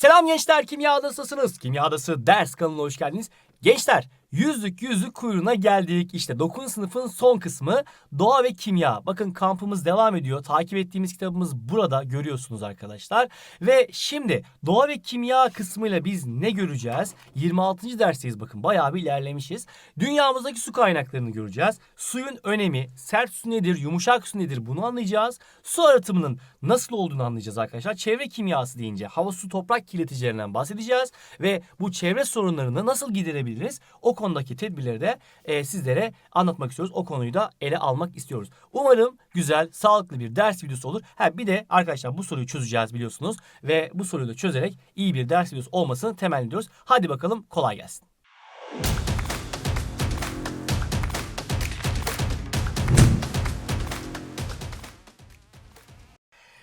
Selam gençler, Kimya Adası'sınız. Kimya Adası ders kanalına hoş geldiniz. Gençler, yüzlük yüzlük kuyruğuna geldik. İşte 9. sınıfın son kısmı doğa ve kimya. Bakın kampımız devam ediyor. Takip ettiğimiz kitabımız burada görüyorsunuz arkadaşlar. Ve şimdi doğa ve kimya kısmıyla biz ne göreceğiz? 26. dersteyiz bakın bayağı bir ilerlemişiz. Dünyamızdaki su kaynaklarını göreceğiz. Suyun önemi, sert su nedir, yumuşak su nedir bunu anlayacağız. Su arıtımının nasıl olduğunu anlayacağız arkadaşlar. Çevre kimyası deyince hava su toprak kirleticilerinden bahsedeceğiz. Ve bu çevre sorunlarını nasıl giderebiliriz? O konudaki tedbirleri de e, sizlere anlatmak istiyoruz. O konuyu da ele almak istiyoruz. Umarım güzel, sağlıklı bir ders videosu olur. Ha bir de arkadaşlar bu soruyu çözeceğiz biliyorsunuz. Ve bu soruyu da çözerek iyi bir ders videosu olmasını temenni ediyoruz. Hadi bakalım kolay gelsin.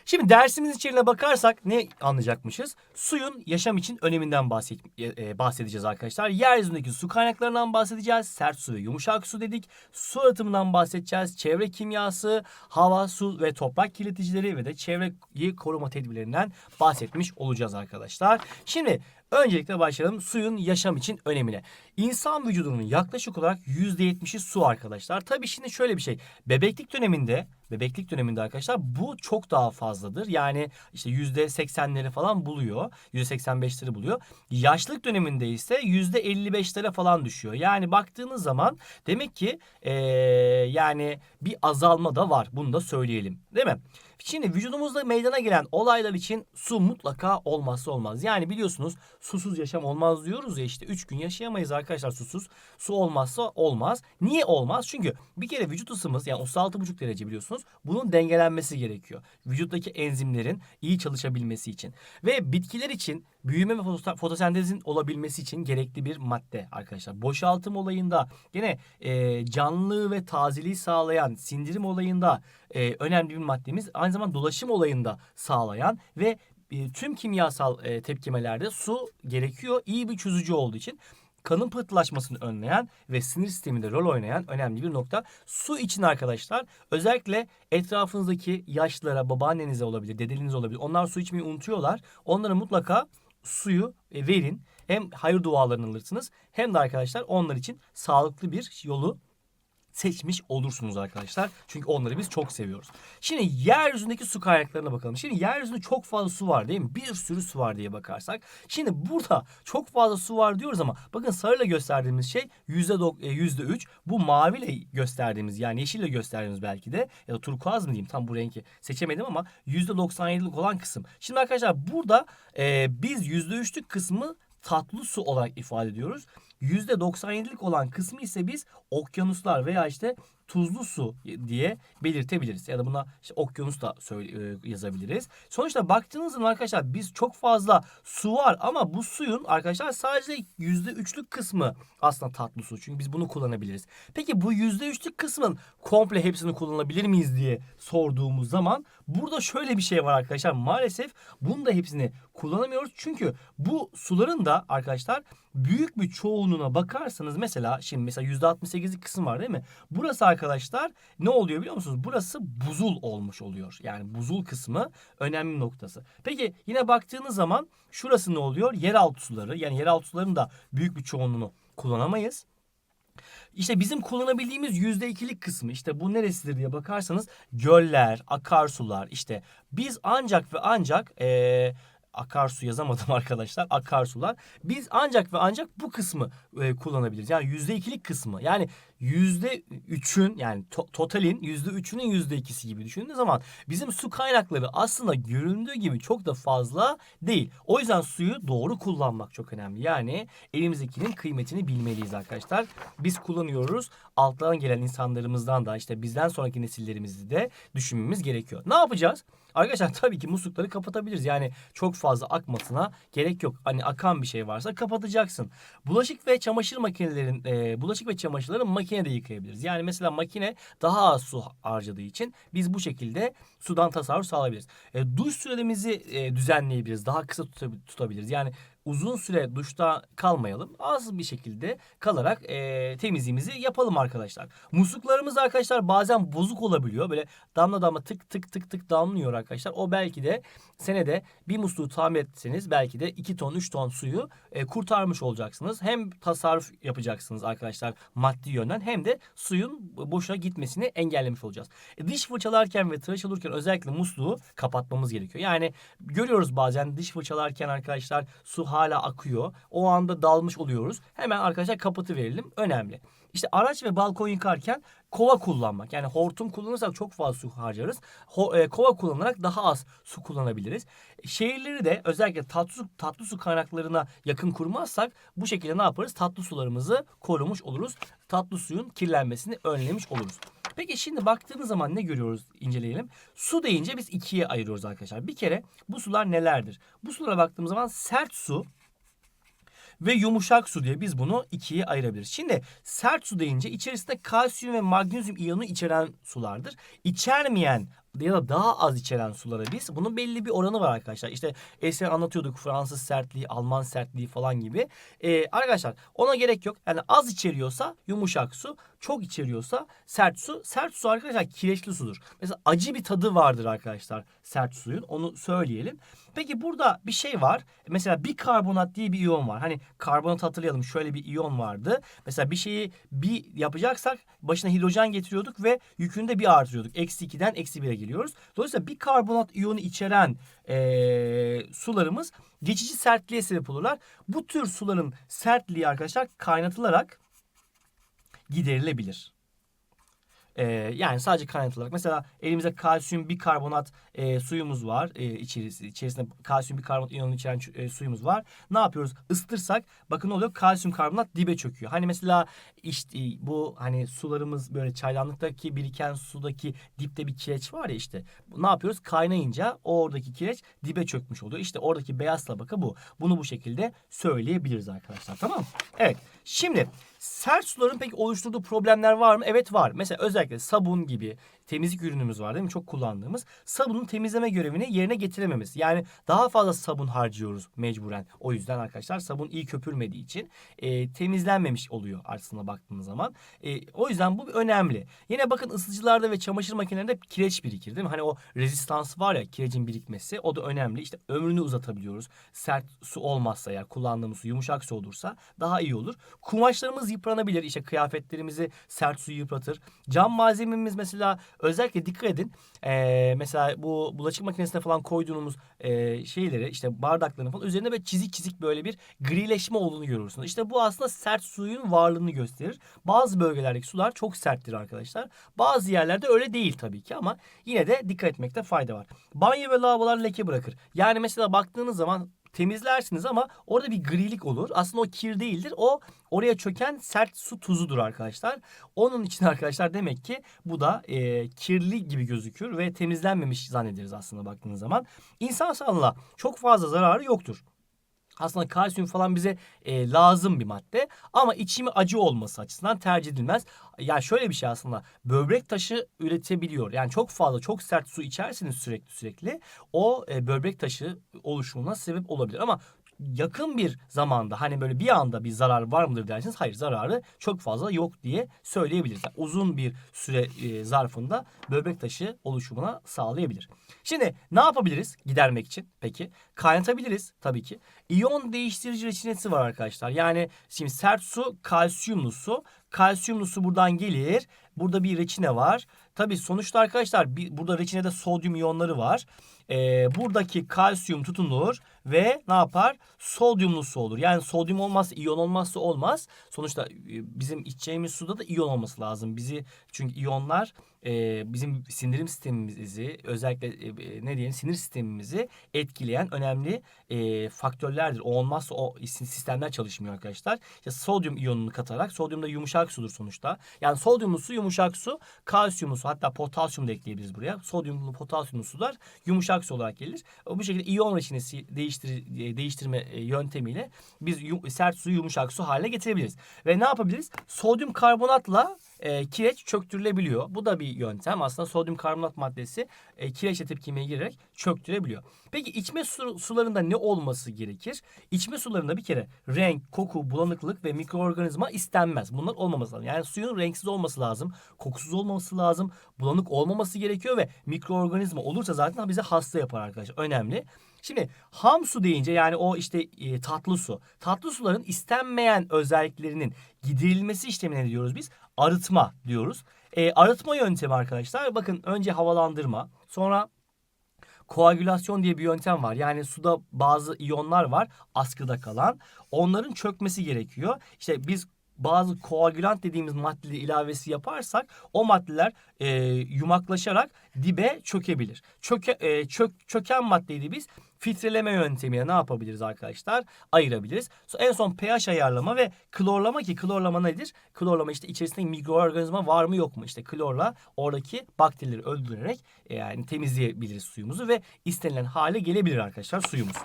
Şimdi dersimiz içeriğine bakarsak ne anlayacakmışız? Suyun yaşam için öneminden bahset, e, bahsedeceğiz arkadaşlar. Yeryüzündeki su kaynaklarından bahsedeceğiz. Sert su ve yumuşak su dedik. Su arıtımından bahsedeceğiz. Çevre kimyası, hava, su ve toprak kirleticileri ve de çevreyi koruma tedbirlerinden bahsetmiş olacağız arkadaşlar. Şimdi Öncelikle başlayalım suyun yaşam için önemine. İnsan vücudunun yaklaşık olarak %70'i su arkadaşlar. Tabii şimdi şöyle bir şey. Bebeklik döneminde bebeklik döneminde arkadaşlar bu çok daha fazladır. Yani işte %80'leri falan buluyor. %85'leri buluyor. Yaşlılık döneminde ise %55'lere falan düşüyor. Yani baktığınız zaman demek ki ee, yani bir azalma da var. Bunu da söyleyelim. Değil mi? Şimdi vücudumuzda meydana gelen olaylar için su mutlaka olmazsa olmaz. Yani biliyorsunuz susuz yaşam olmaz diyoruz ya işte 3 gün yaşayamayız arkadaşlar susuz. Su olmazsa olmaz. Niye olmaz? Çünkü bir kere vücut ısımız yani 36,5 derece biliyorsunuz. Bunun dengelenmesi gerekiyor. Vücuttaki enzimlerin iyi çalışabilmesi için. Ve bitkiler için büyüme ve fotosentezin olabilmesi için gerekli bir madde arkadaşlar. Boşaltım olayında gene e, canlılığı ve tazeliği sağlayan sindirim olayında e, önemli bir maddemiz. Aynı zamanda dolaşım olayında sağlayan ve e, tüm kimyasal e, tepkimelerde su gerekiyor. İyi bir çözücü olduğu için kanın pıhtılaşmasını önleyen ve sinir sisteminde rol oynayan önemli bir nokta. Su için arkadaşlar özellikle etrafınızdaki yaşlılara, babaannenize olabilir, dedeliniz olabilir. Onlar su içmeyi unutuyorlar. Onlara mutlaka suyu e, verin. Hem hayır dualarını alırsınız hem de arkadaşlar onlar için sağlıklı bir yolu seçmiş olursunuz arkadaşlar. Çünkü onları biz çok seviyoruz. Şimdi yeryüzündeki su kaynaklarına bakalım. Şimdi yeryüzünde çok fazla su var değil mi? Bir sürü su var diye bakarsak. Şimdi burada çok fazla su var diyoruz ama bakın sarıyla gösterdiğimiz şey yüzde e, yüzde üç. Bu maviyle gösterdiğimiz yani yeşille gösterdiğimiz belki de ya da turkuaz mı diyeyim tam bu renki seçemedim ama yüzde 97'lik olan kısım. Şimdi arkadaşlar burada e, biz yüzde üçlük kısmı tatlı su olarak ifade ediyoruz. %97'lik olan kısmı ise biz okyanuslar veya işte tuzlu su diye belirtebiliriz. Ya da buna işte okyanus da söyle, e, yazabiliriz. Sonuçta baktığınız zaman arkadaşlar biz çok fazla su var ama bu suyun arkadaşlar sadece %3'lük kısmı aslında tatlı su. Çünkü biz bunu kullanabiliriz. Peki bu %3'lük kısmın komple hepsini kullanabilir miyiz diye sorduğumuz zaman burada şöyle bir şey var arkadaşlar. Maalesef bunu da hepsini kullanamıyoruz. Çünkü bu suların da arkadaşlar büyük bir çoğunluğuna bakarsanız mesela şimdi mesela %68'lik kısım var değil mi? Burası arkadaşlar ne oluyor biliyor musunuz? Burası buzul olmuş oluyor. Yani buzul kısmı önemli noktası. Peki yine baktığınız zaman şurası ne oluyor? Yeraltı suları. Yani yeraltı suların da büyük bir çoğunluğunu kullanamayız. İşte bizim kullanabildiğimiz yüzde ikilik kısmı işte bu neresidir diye bakarsanız göller, akarsular işte biz ancak ve ancak ee, akarsu yazamadım arkadaşlar. Akarsular. Biz ancak ve ancak bu kısmı e, kullanabiliriz. Yani yüzde ikilik kısmı. Yani yüzde üçün yani to totalin yüzde üçünün yüzde ikisi gibi düşündüğünüz zaman bizim su kaynakları aslında göründüğü gibi çok da fazla değil. O yüzden suyu doğru kullanmak çok önemli. Yani elimizdekinin kıymetini bilmeliyiz arkadaşlar. Biz kullanıyoruz. Alttan gelen insanlarımızdan da işte bizden sonraki nesillerimizi de düşünmemiz gerekiyor. Ne yapacağız? Arkadaşlar tabii ki muslukları kapatabiliriz. Yani çok fazla akmasına gerek yok. Hani akan bir şey varsa kapatacaksın. Bulaşık ve çamaşır makinelerin e, bulaşık ve çamaşırları makinede yıkayabiliriz. Yani mesela makine daha az su harcadığı için biz bu şekilde sudan tasarruf sağlayabiliriz. E, duş süremizi e, düzenleyebiliriz. Daha kısa tutabiliriz. Yani uzun süre duşta kalmayalım. Az bir şekilde kalarak e, temizliğimizi yapalım arkadaşlar. Musluklarımız arkadaşlar bazen bozuk olabiliyor. Böyle damla damla tık tık tık tık damlıyor arkadaşlar. O belki de senede bir musluğu tamir etseniz belki de 2 ton 3 ton suyu e, kurtarmış olacaksınız. Hem tasarruf yapacaksınız arkadaşlar maddi yönden hem de suyun boşa gitmesini engellemiş olacağız. E, diş fırçalarken ve tıraş olurken özellikle musluğu kapatmamız gerekiyor. Yani görüyoruz bazen diş fırçalarken arkadaşlar su hala akıyor. O anda dalmış oluyoruz. Hemen arkadaşlar kapatı verelim. Önemli. İşte araç ve balkon yıkarken kova kullanmak. Yani hortum kullanırsak çok fazla su harcarız. Ho- e, kova kullanarak daha az su kullanabiliriz. Şehirleri de özellikle tatlı su, tatlı su kaynaklarına yakın kurmazsak bu şekilde ne yaparız? Tatlı sularımızı korumuş oluruz. Tatlı suyun kirlenmesini önlemiş oluruz. Peki şimdi baktığımız zaman ne görüyoruz inceleyelim. Su deyince biz ikiye ayırıyoruz arkadaşlar. Bir kere bu sular nelerdir? Bu sulara baktığımız zaman sert su ve yumuşak su diye biz bunu ikiye ayırabiliriz. Şimdi sert su deyince içerisinde kalsiyum ve magnezyum iyonu içeren sulardır. İçermeyen ya da daha az içeren sulara biz bunun belli bir oranı var arkadaşlar. İşte eskiden anlatıyorduk Fransız sertliği, Alman sertliği falan gibi. Ee, arkadaşlar ona gerek yok. Yani az içeriyorsa yumuşak su, çok içeriyorsa sert su. Sert su arkadaşlar kireçli sudur. Mesela acı bir tadı vardır arkadaşlar sert suyun. Onu söyleyelim. Peki burada bir şey var. Mesela bir karbonat diye bir iyon var. Hani karbonat hatırlayalım. Şöyle bir iyon vardı. Mesela bir şeyi bir yapacaksak başına hidrojen getiriyorduk ve yükünü de bir artırıyorduk. Eksi 2'den eksi 1'e geliyoruz. Dolayısıyla bir karbonat iyonu içeren eee, sularımız geçici sertliğe sebep olurlar. Bu tür suların sertliği arkadaşlar kaynatılarak giderilebilir. Ee, yani sadece kaynatılarak. Mesela elimizde kalsiyum bikarbonat e, suyumuz var. E, içerisi, içerisinde kalsiyum bikarbonat iyonu içeren e, suyumuz var. Ne yapıyoruz? Isıtırsak bakın ne oluyor? Kalsiyum karbonat dibe çöküyor. Hani mesela işte bu hani sularımız böyle çaydanlıktaki biriken sudaki dipte bir kireç var ya işte. Ne yapıyoruz? Kaynayınca oradaki kireç dibe çökmüş oluyor. İşte oradaki beyaz tabaka bu. Bunu bu şekilde söyleyebiliriz arkadaşlar. Tamam mı? Evet. Şimdi sert suların peki oluşturduğu problemler var mı? Evet var. Mesela özellikle sabun gibi temizlik ürünümüz var değil mi? Çok kullandığımız. Sabunun temizleme görevini yerine getirememiz. Yani daha fazla sabun harcıyoruz mecburen. O yüzden arkadaşlar sabun iyi köpürmediği için e, temizlenmemiş oluyor aslında baktığımız zaman. E, o yüzden bu önemli. Yine bakın ısıtıcılarda ve çamaşır makinelerinde kireç birikir değil mi? Hani o rezistans var ya kirecin birikmesi o da önemli. İşte ömrünü uzatabiliyoruz. Sert su olmazsa eğer kullandığımız su yumuşak su olursa daha iyi olur. Kumaşlarımız yıpranabilir. İşte kıyafetlerimizi sert su yıpratır. Cam malzememiz mesela özellikle dikkat edin. Ee, mesela bu bulaşık makinesine falan koyduğumuz e, şeyleri işte bardakların falan üzerinde böyle çizik çizik böyle bir grileşme olduğunu görürsünüz. İşte bu aslında sert suyun varlığını gösterir. Bazı bölgelerdeki sular çok serttir arkadaşlar. Bazı yerlerde öyle değil tabii ki ama yine de dikkat etmekte fayda var. Banyo ve lavabolar leke bırakır. Yani mesela baktığınız zaman temizlersiniz ama orada bir grilik olur. Aslında o kir değildir. O oraya çöken sert su tuzudur arkadaşlar. Onun için arkadaşlar demek ki bu da e, kirli gibi gözükür ve temizlenmemiş zannederiz aslında baktığınız zaman. İnsan sağlığına çok fazla zararı yoktur. Aslında kalsiyum falan bize e, lazım bir madde ama içimi acı olması açısından tercih edilmez. Yani şöyle bir şey aslında böbrek taşı üretebiliyor. Yani çok fazla çok sert su içerseniz sürekli sürekli o e, böbrek taşı oluşumuna sebep olabilir. Ama yakın bir zamanda hani böyle bir anda bir zarar var mıdır derseniz hayır zararı çok fazla yok diye söyleyebiliriz. Yani uzun bir süre e, zarfında böbrek taşı oluşumuna sağlayabilir. Şimdi ne yapabiliriz gidermek için peki? Kaynatabiliriz tabii ki. İyon değiştirici reçinesi var arkadaşlar. Yani şimdi sert su kalsiyumlu su. Kalsiyumlu su buradan gelir. Burada bir reçine var. Tabii sonuçta arkadaşlar bir, burada reçinede sodyum iyonları var. Ee, buradaki kalsiyum tutunur ve ne yapar? Sodyumlu su olur. Yani sodyum olmazsa iyon olmazsa olmaz. Sonuçta e, bizim içeceğimiz suda da iyon olması lazım. Bizi çünkü iyonlar e, bizim sindirim sistemimizi özellikle e, e, ne diyelim sinir sistemimizi etkileyen önemli e, faktörlerdir. O olmazsa o sistemler çalışmıyor arkadaşlar. İşte sodyum iyonunu katarak sodyum da yumuşak sudur sonuçta. Yani sodyumlu su yumuşak su, kalsiyumlu su hatta potasyum da ekleyebiliriz buraya. Sodyumlu potasyumlu sular yumuşak su olarak gelir. Bu şekilde iyon reçinesi değiştir, e, değiştirme e, yöntemiyle biz sert suyu yumuşak su haline getirebiliriz. Ve ne yapabiliriz? Sodyum karbonatla e, kireç çöktürülebiliyor. Bu da bir yöntem. Aslında sodyum karbonat maddesi e, kireçle tepkimeye girerek çöktürebiliyor. Peki içme su- sularında ne olması gerekir? İçme sularında bir kere renk, koku, bulanıklık ve mikroorganizma istenmez. Bunlar olmaması lazım. Yani suyun renksiz olması lazım, kokusuz olmaması lazım, bulanık olmaması gerekiyor ve mikroorganizma olursa zaten bize hasta yapar arkadaşlar. Önemli. Şimdi ham su deyince yani o işte e, tatlı su. Tatlı suların istenmeyen özelliklerinin giderilmesi işlemine ne diyoruz biz? Arıtma diyoruz. E, arıtma yöntemi arkadaşlar bakın önce havalandırma sonra koagülasyon diye bir yöntem var. Yani suda bazı iyonlar var askıda kalan. Onların çökmesi gerekiyor. İşte biz bazı koagülant dediğimiz maddeleri ilavesi yaparsak o maddeler e, yumaklaşarak dibe çökebilir. Çöke, e, çök, çöken maddeyi de biz filtreleme yöntemiyle ne yapabiliriz arkadaşlar? Ayırabiliriz. En son pH ayarlama ve klorlama ki klorlama nedir? Klorlama işte içerisinde mikroorganizma var mı yok mu? İşte klorla oradaki bakterileri öldürerek e, yani temizleyebiliriz suyumuzu ve istenilen hale gelebilir arkadaşlar suyumuz.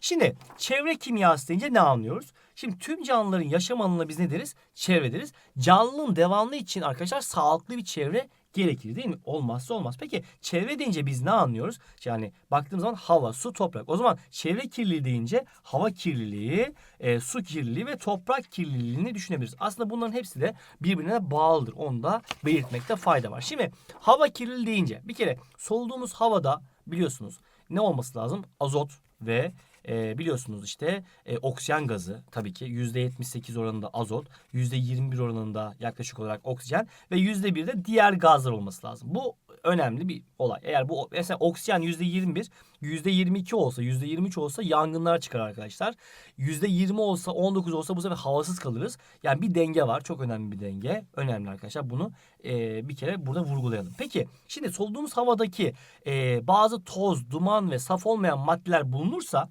Şimdi çevre kimyası deyince ne anlıyoruz? Şimdi tüm canlıların yaşam alanına biz ne deriz? Çevre deriz. Canlının devamlı için arkadaşlar sağlıklı bir çevre gerekir değil mi? Olmazsa olmaz. Peki çevre deyince biz ne anlıyoruz? Yani baktığımız zaman hava, su, toprak. O zaman çevre kirliliği deyince hava kirliliği, e, su kirliliği ve toprak kirliliğini düşünebiliriz. Aslında bunların hepsi de birbirine bağlıdır. Onu da belirtmekte fayda var. Şimdi hava kirliliği deyince bir kere soluduğumuz havada biliyorsunuz ne olması lazım? Azot ve e, biliyorsunuz işte e, oksijen gazı tabii ki %78 oranında azot, %21 oranında yaklaşık olarak oksijen ve %1 de diğer gazlar olması lazım. Bu önemli bir olay. Eğer bu mesela oksijen %21, %22 olsa, %23 olsa yangınlar çıkar arkadaşlar. %20 olsa, 19 olsa bu sefer havasız kalırız. Yani bir denge var. Çok önemli bir denge. Önemli arkadaşlar. Bunu e, bir kere burada vurgulayalım. Peki şimdi soluduğumuz havadaki e, bazı toz, duman ve saf olmayan maddeler bulunursa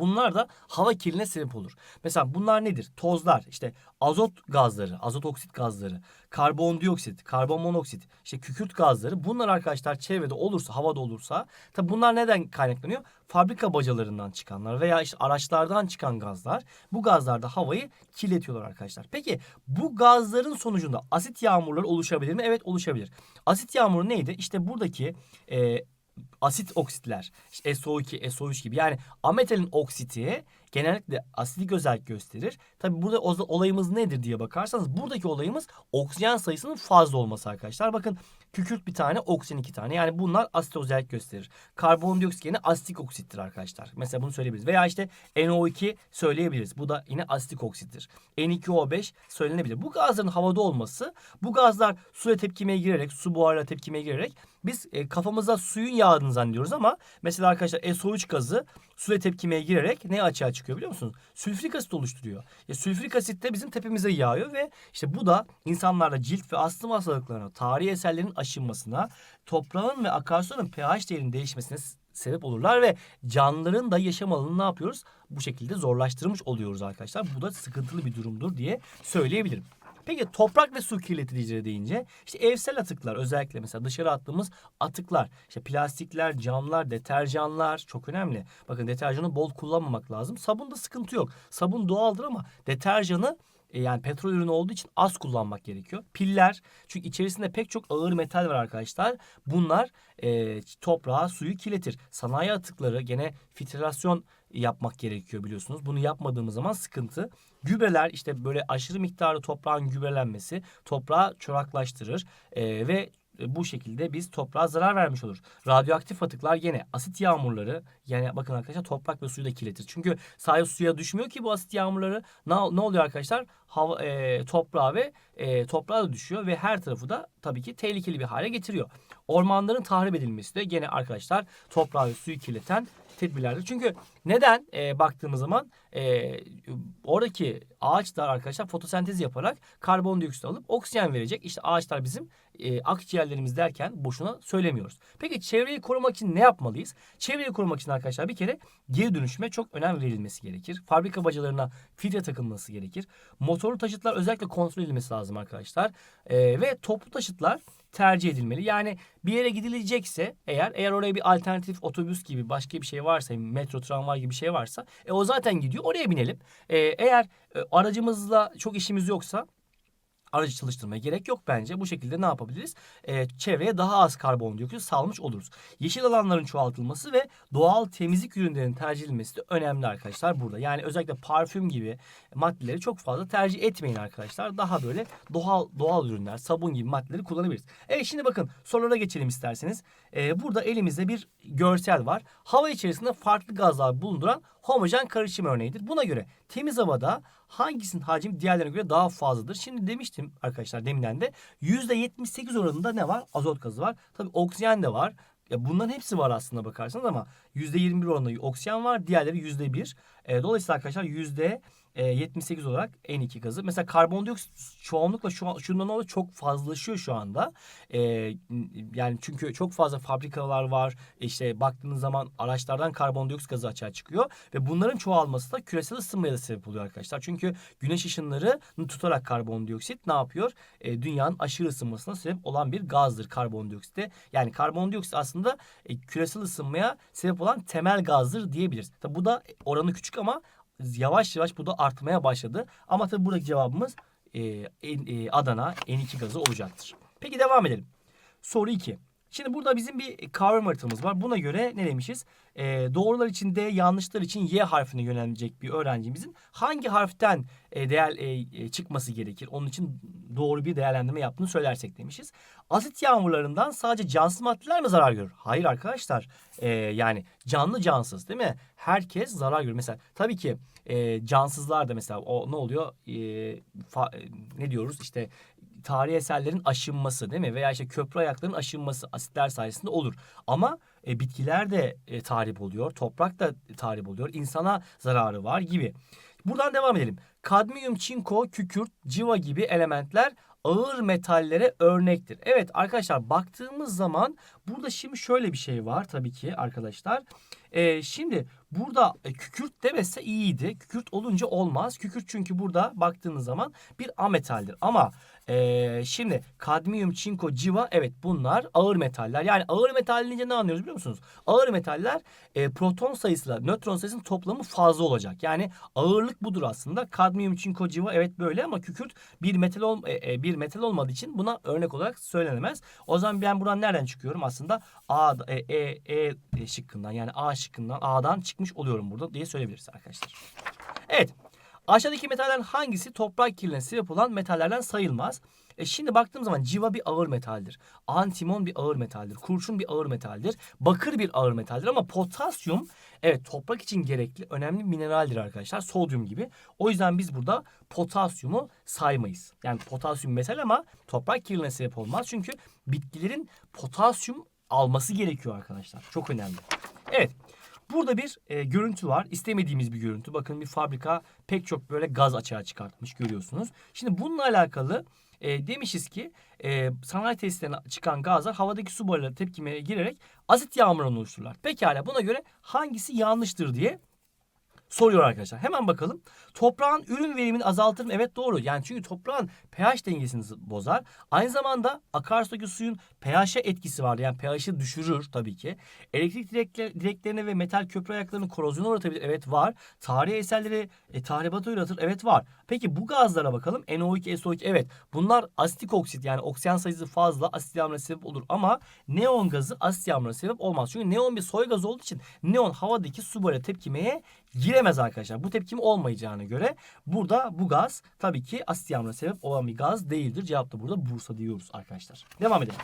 Bunlar da hava kirliliğine sebep olur. Mesela bunlar nedir? Tozlar, işte azot gazları, azot oksit gazları, karbondioksit, karbon monoksit, işte kükürt gazları. Bunlar arkadaşlar çevrede olursa, havada olursa, tabi bunlar neden kaynaklanıyor? Fabrika bacalarından çıkanlar veya işte araçlardan çıkan gazlar. Bu gazlar da havayı kirletiyorlar arkadaşlar. Peki bu gazların sonucunda asit yağmurları oluşabilir mi? Evet oluşabilir. Asit yağmuru neydi? İşte buradaki e, asit oksitler işte SO2, SO3 gibi yani ametalin oksiti genellikle asidik özellik gösterir. Tabi burada olayımız nedir diye bakarsanız buradaki olayımız oksijen sayısının fazla olması arkadaşlar. Bakın kükürt bir tane, oksijen iki tane. Yani bunlar asit özellik gösterir. Karbondioksit yine asitik oksittir arkadaşlar. Mesela bunu söyleyebiliriz. Veya işte NO2 söyleyebiliriz. Bu da yine asitik oksittir. N2O5 söylenebilir. Bu gazların havada olması, bu gazlar suya tepkimeye girerek, su buharıyla tepkimeye girerek biz e, kafamıza suyun yağdığını zannediyoruz ama mesela arkadaşlar SO3 gazı suya tepkimeye girerek ne açığa çıkıyor biliyor musunuz? Sülfürik asit oluşturuyor. Ya, sülfürik asit de bizim tepemize yağıyor ve işte bu da insanlarda cilt ve astım hastalıklarına, tarihi eserlerin aşınmasına, toprağın ve akarsuyun pH değerinin değişmesine sebep olurlar ve canlıların da yaşam alanını ne yapıyoruz? Bu şekilde zorlaştırmış oluyoruz arkadaşlar. Bu da sıkıntılı bir durumdur diye söyleyebilirim. Peki toprak ve su kirleticileri deyince işte evsel atıklar özellikle mesela dışarı attığımız atıklar işte plastikler, camlar, deterjanlar çok önemli. Bakın deterjanı bol kullanmamak lazım. Sabunda sıkıntı yok. Sabun doğaldır ama deterjanı e, yani petrol ürünü olduğu için az kullanmak gerekiyor. Piller çünkü içerisinde pek çok ağır metal var arkadaşlar. Bunlar e, toprağı, suyu kirletir. Sanayi atıkları gene filtrasyon yapmak gerekiyor biliyorsunuz. Bunu yapmadığımız zaman sıkıntı. Gübreler işte böyle aşırı miktarda toprağın gübrelenmesi toprağı çoraklaştırır e, ve bu şekilde biz toprağa zarar vermiş olur. Radyoaktif atıklar gene asit yağmurları yani bakın arkadaşlar toprak ve suyu da kirletir. Çünkü sadece suya düşmüyor ki bu asit yağmurları ne, ne oluyor arkadaşlar? Hava, e, toprağa ve e, toprağa da düşüyor ve her tarafı da tabii ki tehlikeli bir hale getiriyor. Ormanların tahrip edilmesi de gene arkadaşlar toprağı ve suyu kirleten tedbirlerdir. Çünkü neden e, baktığımız zaman e, oradaki ağaçlar arkadaşlar fotosentez yaparak karbondioksit alıp oksijen verecek. İşte ağaçlar bizim e, akciğerlerimiz derken boşuna söylemiyoruz. Peki çevreyi korumak için ne yapmalıyız? Çevreyi korumak için arkadaşlar bir kere geri dönüşüme çok önem verilmesi gerekir. Fabrika bacalarına filtre takılması gerekir. Motorlu taşıtlar özellikle kontrol edilmesi lazım arkadaşlar. E, ve toplu taşıtlar tercih edilmeli. Yani bir yere gidilecekse eğer eğer oraya bir alternatif otobüs gibi başka bir şey varsa metro tramvay gibi bir şey varsa e, o zaten gidiyor oraya binelim. E, eğer e, aracımızla çok işimiz yoksa aracı çalıştırmaya gerek yok bence. Bu şekilde ne yapabiliriz? Ee, çevreye daha az karbondioksit salmış oluruz. Yeşil alanların çoğaltılması ve doğal temizlik ürünlerinin tercih edilmesi de önemli arkadaşlar burada. Yani özellikle parfüm gibi maddeleri çok fazla tercih etmeyin arkadaşlar. Daha böyle doğal doğal ürünler, sabun gibi maddeleri kullanabiliriz. Evet şimdi bakın sorulara geçelim isterseniz. Ee, burada elimizde bir görsel var. Hava içerisinde farklı gazlar bulunduran homojen karışım örneğidir. Buna göre temiz havada hangisinin hacmi diğerlerine göre daha fazladır? Şimdi demiştim arkadaşlar deminden de %78 oranında ne var? Azot gazı var. Tabii oksijen de var. Ya bunların hepsi var aslında bakarsanız ama %21 oranında oksijen var. Diğerleri %1. E, dolayısıyla arkadaşlar yüzde e, 78 olarak N2 gazı. Mesela karbondioksit çoğunlukla şu an, şundan dolayı çok fazlalaşıyor şu anda. E, yani çünkü çok fazla fabrikalar var. İşte baktığınız zaman araçlardan karbondioksit gazı açığa çıkıyor. Ve bunların çoğalması da küresel ısınmaya da sebep oluyor arkadaşlar. Çünkü güneş ışınlarını tutarak karbondioksit ne yapıyor? E, dünyanın aşırı ısınmasına sebep olan bir gazdır karbondioksit. Yani karbondioksit aslında e, küresel ısınmaya sebep olan temel gazdır diyebiliriz. Tabi bu da oranı küçük ama yavaş yavaş bu da artmaya başladı. Ama tabii buradaki cevabımız e, e, Adana N2 gazı olacaktır. Peki devam edelim. Soru 2. Şimdi burada bizim bir kavram haritamız var. Buna göre ne demişiz? E, doğrular için D, yanlışlar için Y harfine yönelecek bir öğrencimizin hangi harften e, değer e, çıkması gerekir? Onun için doğru bir değerlendirme yaptığını söylersek demişiz. Asit yağmurlarından sadece cansız maddeler mi zarar görür? Hayır arkadaşlar. E, yani canlı cansız değil mi? Herkes zarar görür. Mesela tabii ki e, cansızlar da mesela o ne oluyor? E, fa, ne diyoruz? İşte tarihi eserlerin aşınması değil mi? Veya işte köprü ayaklarının aşınması asitler sayesinde olur. Ama e, bitkiler de e, tahrip oluyor. Toprak da tahrip oluyor. İnsana zararı var gibi. Buradan devam edelim. Kadmiyum, çinko, kükürt, civa gibi elementler ağır metallere örnektir. Evet arkadaşlar baktığımız zaman burada şimdi şöyle bir şey var tabii ki arkadaşlar. Ee, şimdi burada e, kükürt demese iyiydi. Kükürt olunca olmaz. Kükürt çünkü burada baktığınız zaman bir ametaldir. Ama e, şimdi kadmiyum, çinko, civa evet bunlar ağır metaller. Yani ağır metal deyince ne anlıyoruz biliyor musunuz? Ağır metaller e, proton sayısıyla nötron sayısının toplamı fazla olacak. Yani ağırlık budur aslında. Kadmiyum, çinko, civa evet böyle ama kükürt bir metal ol, e, e, bir metal olmadığı için buna örnek olarak söylenemez. O zaman ben buradan nereden çıkıyorum? Aslında A e, E, e şıkkından yani A şıkkından A'dan çıkmış oluyorum burada diye söyleyebiliriz arkadaşlar. Evet. Aşağıdaki metallerden hangisi toprak kirliliğine sebep olan metallerden sayılmaz? E şimdi baktığım zaman civa bir ağır metaldir. Antimon bir ağır metaldir. Kurşun bir ağır metaldir. Bakır bir ağır metaldir ama potasyum evet toprak için gerekli önemli bir mineraldir arkadaşlar. Sodyum gibi. O yüzden biz burada potasyumu saymayız. Yani potasyum metal ama toprak kirliliğine sebep olmaz. Çünkü bitkilerin potasyum alması gerekiyor arkadaşlar. Çok önemli. Evet. Burada bir e, görüntü var. İstemediğimiz bir görüntü. Bakın bir fabrika pek çok böyle gaz açığa çıkartmış görüyorsunuz. Şimdi bununla alakalı e, demişiz ki e, sanayi tesislerine çıkan gazlar havadaki su boruları tepkimeye girerek asit yağmurunu oluştururlar. Pekala buna göre hangisi yanlıştır diye soruyor arkadaşlar. Hemen bakalım. Toprağın ürün verimini azaltır mı? Evet doğru. Yani çünkü toprağın pH dengesini bozar. Aynı zamanda akarsudaki suyun pH'e etkisi var. Yani pH'i düşürür tabii ki. Elektrik direkler, direklerine ve metal köprü ayaklarını korozyona uğratabilir. Evet var. Tarihi eserleri e, tahribata uğratır. Evet var. Peki bu gazlara bakalım. NO2, SO2 evet. Bunlar asitik oksit yani oksijen sayısı fazla asit yağmuruna sebep olur. Ama neon gazı asit yağmuruna sebep olmaz. Çünkü neon bir soy gazı olduğu için neon havadaki su böyle tepkimeye giremez arkadaşlar. Bu tepkim olmayacağına göre burada bu gaz tabii ki asit yağmuruna sebep olan bir gaz değildir. Cevap da burada Bursa diyoruz arkadaşlar. Devam edelim.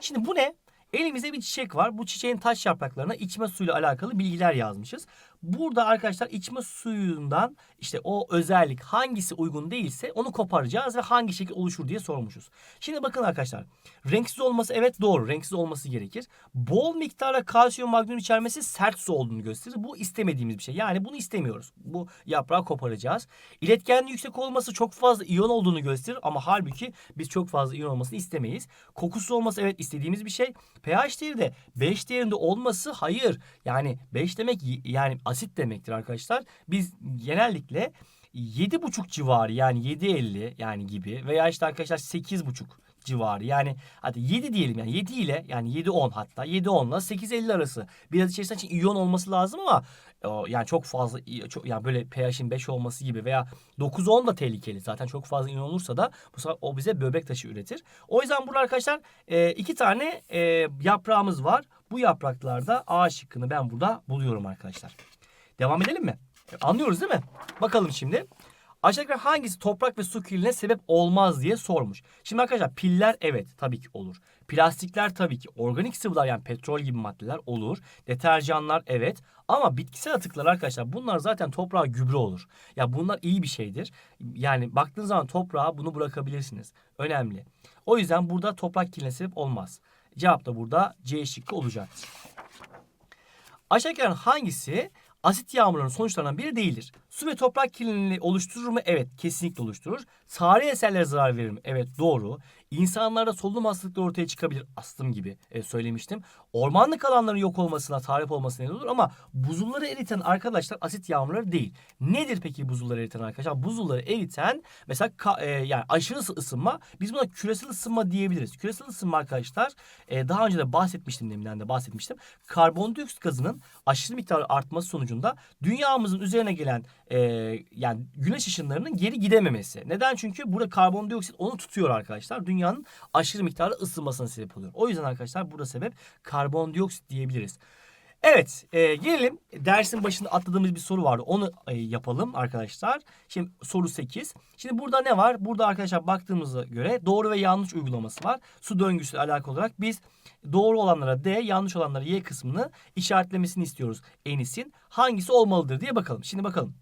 Şimdi bu ne? Elimizde bir çiçek var. Bu çiçeğin taş yapraklarına içme suyuyla alakalı bilgiler yazmışız. Burada arkadaşlar içme suyundan işte o özellik hangisi uygun değilse onu koparacağız ve hangi şekil oluşur diye sormuşuz. Şimdi bakın arkadaşlar. Renksiz olması evet doğru. Renksiz olması gerekir. Bol miktarda kalsiyum magnezyum içermesi sert su olduğunu gösterir. Bu istemediğimiz bir şey. Yani bunu istemiyoruz. Bu yaprağı koparacağız. İletkenliği yüksek olması çok fazla iyon olduğunu gösterir ama halbuki biz çok fazla iyon olmasını istemeyiz. Kokusu olması evet istediğimiz bir şey. pH değeri de 5 değerinde olması hayır. Yani 5 demek yani asit demektir arkadaşlar. Biz genellikle 7,5 civarı yani 7,50 yani gibi veya işte arkadaşlar 8,5 civarı. Yani hadi 7 diyelim yani 7 ile yani 7-10 hatta 7-10 ile 8-50 arası. Biraz içerisinde için iyon olması lazım ama O, yani çok fazla çok, yani böyle pH'in 5 olması gibi veya 9-10 da tehlikeli. Zaten çok fazla iyon olursa da bu sefer o bize böbrek taşı üretir. O yüzden burada arkadaşlar e, iki tane e, yaprağımız var. Bu yapraklarda A şıkkını ben burada buluyorum arkadaşlar. Devam edelim mi? Anlıyoruz değil mi? Bakalım şimdi. Aşağıdaki hangisi toprak ve su kirliliğine sebep olmaz diye sormuş. Şimdi arkadaşlar piller evet tabii ki olur. Plastikler tabii ki. Organik sıvılar yani petrol gibi maddeler olur. Deterjanlar evet. Ama bitkisel atıklar arkadaşlar bunlar zaten toprağa gübre olur. Ya bunlar iyi bir şeydir. Yani baktığınız zaman toprağa bunu bırakabilirsiniz. Önemli. O yüzden burada toprak kirliliğine sebep olmaz. Cevap da burada C şıkkı olacaktır. Aşağıdakilerin hangisi asit yağmurlarının sonuçlarından biri değildir? Su ve toprak kirliliğini oluşturur mu? Evet, kesinlikle oluşturur. Tarihi eserlere zarar verir mi? Evet, doğru. İnsanlarda solunum hastalıkları ortaya çıkabilir. Astım gibi e, söylemiştim. Ormanlık alanların yok olmasına, tarif olmasına neden olur ama buzulları eriten arkadaşlar asit yağmurları değil. Nedir peki buzulları eriten arkadaşlar? Buzulları eriten mesela ka- e, yani aşırı ısınma biz buna küresel ısınma diyebiliriz. Küresel ısınma arkadaşlar e, daha önce de bahsetmiştim deminden de bahsetmiştim. Karbondioksit gazının aşırı miktarı artması sonucunda dünyamızın üzerine gelen e, yani güneş ışınlarının geri gidememesi. Neden? Çünkü burada karbondioksit onu tutuyor arkadaşlar. Dünyanın aşırı miktarda ısınmasına sebep oluyor. O yüzden arkadaşlar burada sebep karbondioksit diyebiliriz. Evet e, gelelim dersin başında atladığımız bir soru vardı. Onu e, yapalım arkadaşlar. Şimdi soru 8. Şimdi burada ne var? Burada arkadaşlar baktığımıza göre doğru ve yanlış uygulaması var. Su döngüsüyle alakalı olarak biz doğru olanlara D, yanlış olanlara Y kısmını işaretlemesini istiyoruz Enis'in. Hangisi olmalıdır diye bakalım. Şimdi bakalım.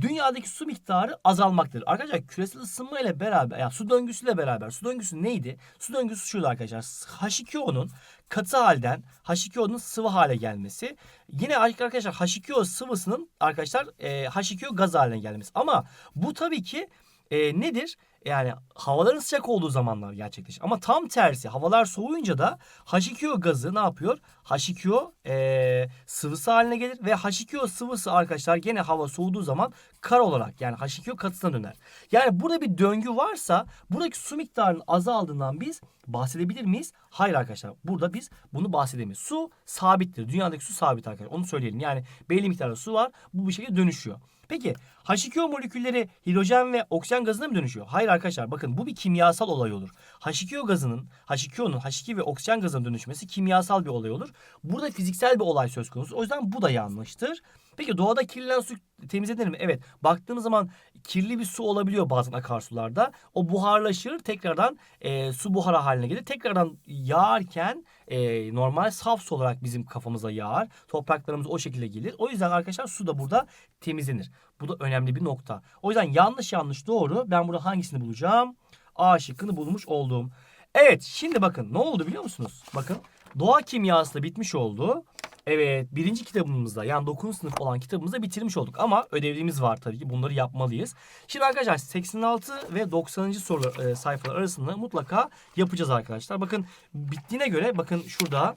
Dünyadaki su miktarı azalmaktadır. Arkadaşlar küresel ısınma ile beraber yani su döngüsüyle beraber su döngüsü neydi? Su döngüsü şuydu arkadaşlar. H2O'nun katı halden H2O'nun sıvı hale gelmesi. Yine arkadaşlar H2O sıvısının arkadaşlar e, H2O gaz haline gelmesi. Ama bu tabii ki e, nedir? Yani havaların sıcak olduğu zamanlar gerçekleşir. Ama tam tersi havalar soğuyunca da H2O gazı ne yapıyor? H2O e, sıvısı haline gelir ve H2O sıvısı arkadaşlar gene hava soğuduğu zaman kar olarak yani H2O katısına döner. Yani burada bir döngü varsa buradaki su miktarının azaldığından biz bahsedebilir miyiz? Hayır arkadaşlar. Burada biz bunu bahsedemeyiz. Su sabittir. Dünyadaki su sabit arkadaşlar. Onu söyleyelim. Yani belli miktarda su var. Bu bir şekilde dönüşüyor. Peki H2O molekülleri hidrojen ve oksijen gazına mı dönüşüyor? Hayır arkadaşlar bakın bu bir kimyasal olay olur. H2O gazının H2O'nun H2 ve oksijen gazına dönüşmesi kimyasal bir olay olur. Burada fiziksel bir olay söz konusu. O yüzden bu da yanlıştır. Peki doğada kirlenen su temizlenir mi? Evet. Baktığımız zaman kirli bir su olabiliyor bazen akarsularda. O buharlaşır tekrardan e, su buharı haline gelir. Tekrardan yağarken e, normal saf su olarak bizim kafamıza yağar. Topraklarımız o şekilde gelir. O yüzden arkadaşlar su da burada temizlenir. Bu da önemli bir nokta. O yüzden yanlış yanlış doğru. Ben burada hangisini bulacağım? A şıkkını bulmuş olduğum. Evet şimdi bakın ne oldu biliyor musunuz? Bakın doğa kimyası da bitmiş oldu. Evet birinci kitabımızda yani 9. sınıf olan kitabımızda bitirmiş olduk. Ama ödevimiz var tabii ki bunları yapmalıyız. Şimdi arkadaşlar 86 ve 90. soru e, sayfalar arasında mutlaka yapacağız arkadaşlar. Bakın bittiğine göre bakın şurada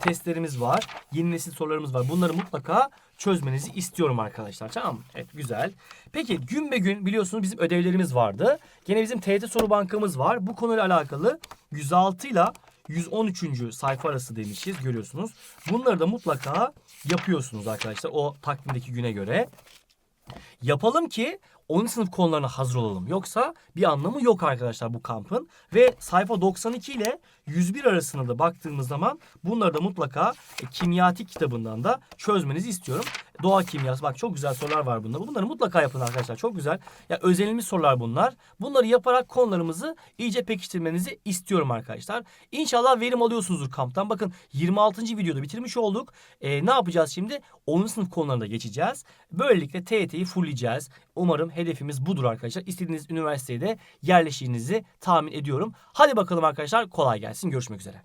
testlerimiz var. Yeni nesil sorularımız var. Bunları mutlaka çözmenizi istiyorum arkadaşlar. Tamam mı? Evet güzel. Peki gün be gün biliyorsunuz bizim ödevlerimiz vardı. Gene bizim TYT soru bankamız var. Bu konuyla alakalı 106 ile 113. sayfa arası demişiz görüyorsunuz. Bunları da mutlaka yapıyorsunuz arkadaşlar o takvimdeki güne göre. Yapalım ki 10. sınıf konularına hazır olalım. Yoksa bir anlamı yok arkadaşlar bu kampın. Ve sayfa 92 ile 101 arasında da baktığımız zaman bunları da mutlaka e, kimyatik kitabından da çözmenizi istiyorum. Doğa kimyası bak çok güzel sorular var bunda. Bunları mutlaka yapın arkadaşlar. Çok güzel. Ya özenilmiş sorular bunlar. Bunları yaparak konularımızı iyice pekiştirmenizi istiyorum arkadaşlar. İnşallah verim alıyorsunuzdur kamptan. Bakın 26. videoda bitirmiş olduk. Ee, ne yapacağız şimdi? 10. sınıf konularına geçeceğiz. Böylelikle TYT'yi fullleyeceğiz. Umarım hedefimiz budur arkadaşlar. İstediğiniz üniversiteye de yerleştiğinizi tahmin ediyorum. Hadi bakalım arkadaşlar kolay gelsin. Görüşmek üzere.